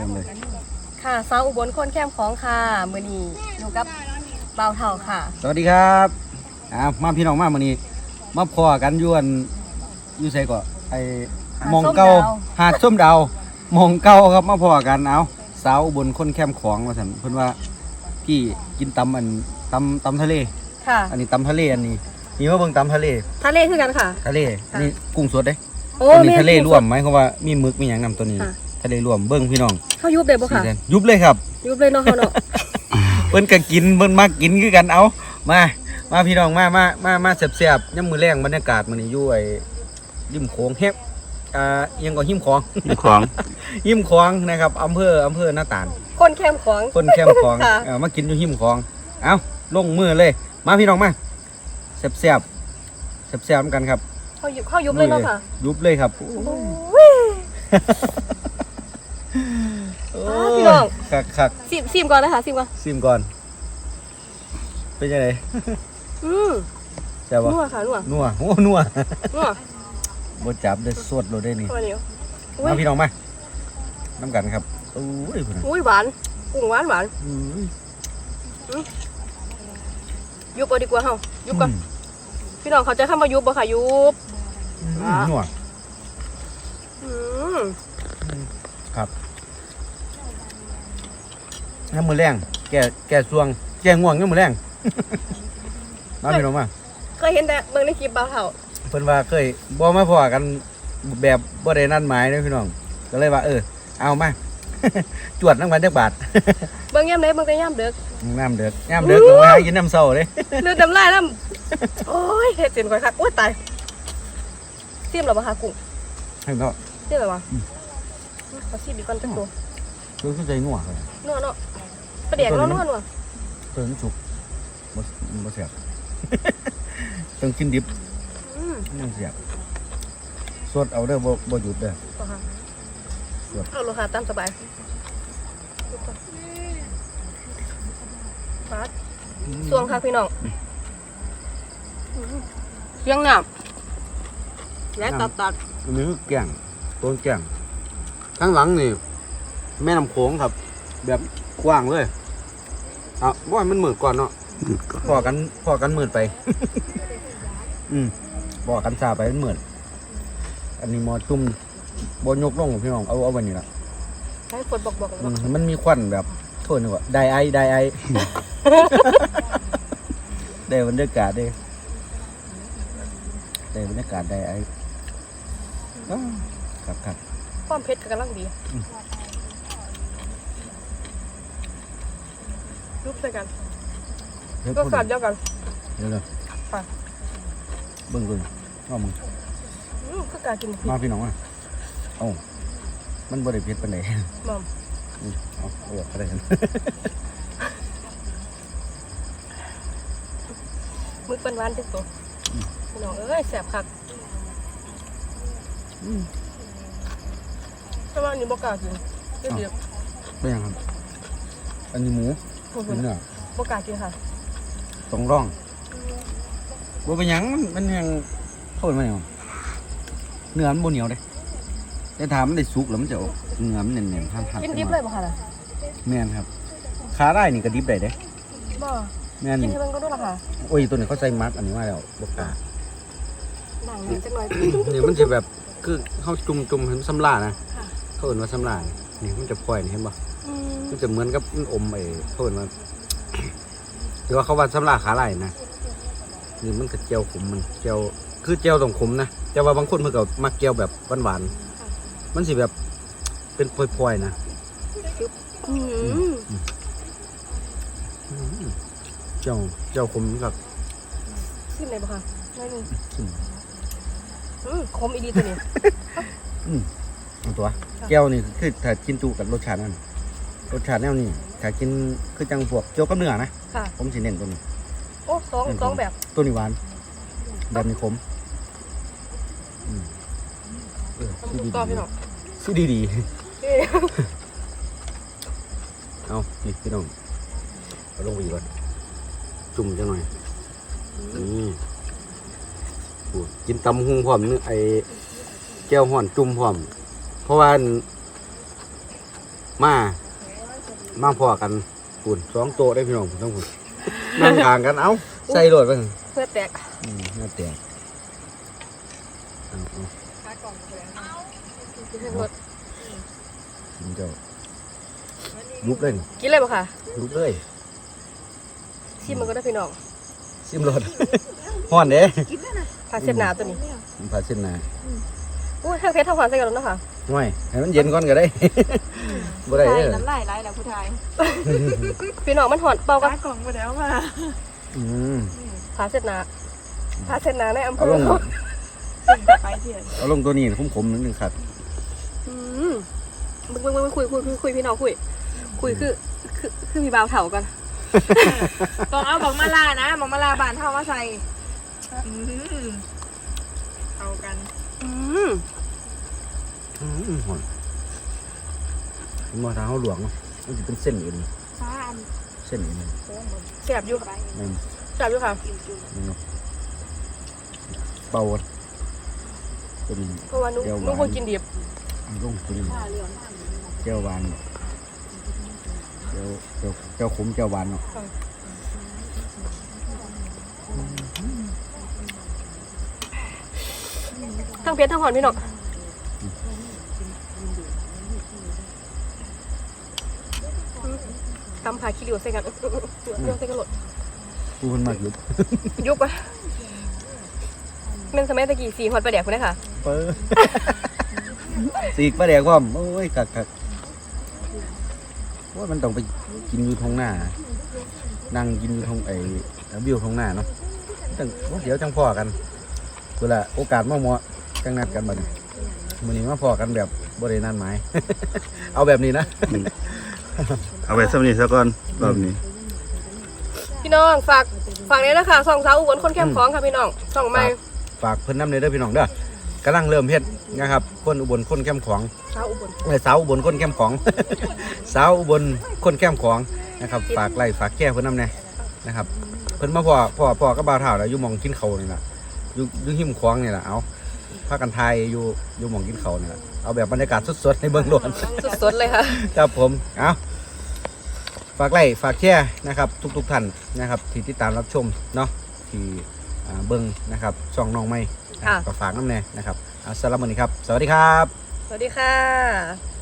ริ่มเลยค่ะสาวอุบลคนแค้มของค่ะมือนี้อยู่กับเบาวเท่าค่ะ สวัสดีครับอ่ามาพี่น้องมามื้อนี้มาพอกันอยวนอยู่ไสก็ไอ้หาดหมองเก่าส้มดาวหาดส้มดาวหมองเก่าครับมาพอกันเอาสาวอุบลคนแคมของว่าซั่นเพิ่นว่าพี่กินตำอันตำตำทะเลค่ะ อันนี้ตำทะเลอันนี้นี่มาเบิ่งตำทะเล ทะเลคือกันค่ะ ทะเลค่ะนี่กุ้งสดเด้โอ้อันนี้แม่ทะเลรวมหมายความว่ามีหมึกมีหยังนํตัวนี้ค่ะ ทะเลรวมเบิ่งพี่น้องเขายุบเลยบ่สีค่ะแดงยุบเลยครับ ยุบเลยเนาะเขาเนาะเพิ่นก็กินเพิ่นมากินคือกันเอามา มาพี่น้องมามามามาแซ่บๆย่ำมือแรงบรรยากาศมื้อนี้อยู่ไอ้ริมโขงเฮ็บอ่าอิหยังก็หิมของของหิมของนะครับอำเภออำเภอหน้าตาลคนแค้มของคนแคมป์ของค่ะเออมากินอยู่หิมของเอาลงมือเลย มาพี่น้องมาแซ่บๆแซ่บๆนำกันครับเขายุบเขายุบเลยเนาะค่ะยุบเลยครับโอ้ยโอ้อ่าพี่ น้องคักคักซิมซิมก่อนนะคะซิมก่อนๆซิมก่อน เป็นยังไงอืมแซ่บบ่นัวค่ะนัวนัวโอ้นัวนัวบ่จับได้สดโลดได้นี่ตัวเหนียวอุ้ยมาพี่น้องมาน้ำกันครับโอ้ยพุ่นน่ะอุ้ยหวานกุ้งหวานหวานอุ้ยยุบเอาดีกว่าเฮายุบก่อนพี่น้องเขาใจเข้ามายุบบ่ค่ะยุบอืมอะนัว อืม น้ำมือแรงแก่แก่สวง แก่ง่วงน้ำมือแรงมาพี่น้องมาเคยเห็นแต่เบิ่งในคลิปเบาวเท่าเพิ่นว่าเคยบ่มาพอกันแบบบ่ได้นัดหมายเด้อพี่น้อง ก็เลยว่าเออ เอามา จวดน้ำกันจักบาทเบิ่งยามใดเบิ่งแต่ยามดึกน้ำเดือกน้ำเดือกก็มาหากินน้ำเศร้าเด้เลือดน้ำลายน้ำโอ้ยเฮ็ดเจ็นก่อยคักโอ้ยตายซิมแล้วบ่คะกุ้งให้เนาะซิมแล้วบ่ขอซิมอีกก่อนจักตัวรู้สึกใจงัวเลยนัวเนาะประเดี๋ยวเนาะนัวนัวเพิ่นสุกบ่บ่แซ่บต้องกินดิบอืมยังแซ่บสดเอาเด้อบ่บ่หยุดเด้อ บ่ค่ะสด เอาลูกค้าตามสบายฟาดสวงค่ะพี่น้องเสียงน้ำและตัดตัดอันนี้คือแก่งต้นแก่งข้างหลังนี่ แม่น้ำโขงครับ แบบกว้างเลย อะว่ามันมืดก่อนเนาะพอกันพอกันมืดไป อืมพอกันซาไปมันมืดอันนี้หมอจุ่มบนยกลงพี่น้องเอาเอาไว้นี่ละให้ฝนบอกบอกอืมมันมีควันแบบโทษนึกว่าไดไอไดไอ ได้บรรยากาศเด้ได้บรรยากาศไดไออ้าวครับครับความเผ็ดก็กำลังดี อืมรูปใส่กันเฮ้ยก็พูดสาดเดียวกันเดี๋ยวเดี๋ยวค่ะเบิ่งเบิ่งว่ามึงอืมคือการกินพริกมาพี่น้องอะเอ้ามันบริเพ็ดปานไหนหม่อมเอาเอาออกก็ได้กันมึกเป็นหวานที่สุดพี่น้องเอ้ยแสบคักอืมแต่ว่าอันนี้บอกล้ากินเดี๋ยวเดี๋ยวเป็นยังครับ อันนี้หมู พูดอันนี้เนื้อบอกล้ากินค่ะต้องร่องบ่เป็นหยังมันมันยังโทษมันยังเนื้อมันบ่เหนียวเด้แต่ถามมันได้สุกแล้วมันจะออกเนื้อมันแน่นๆพันๆกินดิบเลยบ่ค่ะล่ะแม่นครับขาได้นี่ก็ดิบได้เด้ บ่แม่นกินนี่ให้มันก็ด้วยล่ะค่ะโอ้ยตัวนี้เขาใส่มัดอันนี้มาแล้วบ่กล้าหนังนิดจักหน่อยนี่มันจะแบบคือเขาจุ่มจุ่มๆเห็นสำลานะค่ะเขาเอิ้นว่าสำลานี่มันจะพลอยนี่เห็นบ่อื มันจะเหมือนกับมันอมไอ้เขาเอิ้นว่าที่ว่าเขาว่าสำลาขาไหลนะนี่มันก็เจียวขมมันเจียวคือเจียวต้องขมนะแต่ว่าบางคนเพิ่นก็มักเจียวแบบหวานๆมันสิแบบเป็นพลอยๆนะเจียวเจียวขมกับชิมเลยบ่ค่ะไม่มีอืมอืมคมอีดีตัวนี้เอาตัวค่ะแก้วนี่คือถ้ากินจุกับรสชาตินั่น รสชาติแนวนี้ถ้ากินคือจังพวกเจียวกับเนื้อนะ ค่ะ ผมสิเน้นตัวนี้ โอ้สองสองแบบตัวนี้หวาน แบบนี้ขมอืมเออทำซื้อถูดีกต้องพี่น้องๆซื้อดีเอ้ยๆเอานี่พี่น้องเอาลงไปอีกก่อนจุ่มจังหน่อย นี่โอ้กินตำหุงพร้อมเนื้อไอ้แก้วห่อนจุ่มพร้อม เพราะว่าอันมา มาพอกันปุ่นสองโต๊ะได้พี่น้องต้องปุ่นนั่งทางกันเอ้าใส่โดดไปเถอะเพื่อแตกอืมน่าแตกเอาเอารถกินเจ้าลุกเลยนี่กินเลยบ่ค่ะลุกเลยชิมมันก็ได้พี่น้องซิมรถฮ้อนเด้พาเส้นหนาตัวนี้มันพาเส้นหนาอุ้ยทางเพชรทางขวานใส่กันแล้วเนาะค่ะห่วยให้มันเย็นก่อนก็ได้ บ่ได้ไทเด้ยอน้ำลายไหลแล้วผู้ไทยพี่น้องมันหอนเป่ากันร้านกล่องมาแล้วมาอืมพาเส้นหนาพาเส้นหนาในอำเภเอาอลงสิ่งต่อไปเถื่อนเอาลงตัวนี้ขมๆนิดนึงครับอืมมึงมึงมึงคุยคุยคุยคุยพี่น้องคุย คุยคือคือคือมีบ่าวเถากันต้องเอาบอกมาลานะบอกมาลาบานเท่ามาใส่อืมเข้ากัน อืมอืมหอนมั นมาทางเขาหลวงเนาะมันจะเป็นเส้นอื่นฟ้าอันเส้นอื่นแซ่บอยู่ไปนั่นแซ่บอยู่ค่ะนี่เนาะเบาตัวนี้เพราะว่านุ๊กเดี๋ยวหวานนุ๊กคนกินดิบลงตัวนี้ผ้าเหลืองเจ้าหวานเจ้าเจ้าเจ้าขมเจ้าหวานเนาะทั้งเพชรทั้งหอนพี่น้องาขี้ริ้วใส่กันอื้ออื้ออื้อเสียวใส่กันหลดกูคนมากยุบยุบปะเม่นสมัยตะกี้สีหอดประเดี๋ยวคุณนะคะเปิ้ลสีปลาแดกพร้อมโอ้ยกักกักว่ามันต้องไปกินอยู่ทงหน้านั่งกินอยู่ทงไอ้วิวทงหน้าเนาะจังเดี๋ยวจังพอกันเวลาโอกาสมาเหมาะจังนัดกันบัดนี้มื้อนี้มาพอกันแบบบ่ได้นัดหมาย เอาแบบนี้นะ เอาไปสำนีซะก่อนรอบนี้ พี่น้องฝากฝากนี้นะคะสองสาวอุบลคนเข้มของค่ะพี่น้องสองไม้ฝากเพิ่นน้ำในเด้อพี่น้องเด้อกำลังเริ่มเฮ็ดนะครับคนอุบลคนแคมของสาวอุบลเอ้ยสาวอุบลคนแคมของ สาวอุบลคนแคมของนะครับฝากไล่ฝากแก้เพิ่นน้ำแน่นะครับ เพิ่นมาพ่อพ่อพ่อกับบ่าวเฒ่าแล้วอยู่หมองกินเขาวนี่ล่ะอยู่อยู่หิมขวางนี่ล่ะเอาพากันทายอยู่อยู่หมองกินเขาวนี่ล่ะเอาแบบบรรยากาศสดๆในเบื้องหลวนสดๆเลยค่ะ ครับผม เอา ฝากไล่ฝากแช่นะครับ ทุกๆท่านนะครับที่ติดตามรับชมเนาะที่อ่าเบิ้งนะครับช่องน้องไม่ค่ะ ก็ฝากน้ำแน่นะครับเอาสำหรับวันนี้ครับ สวัสดีครับ สวัสดีค่ะ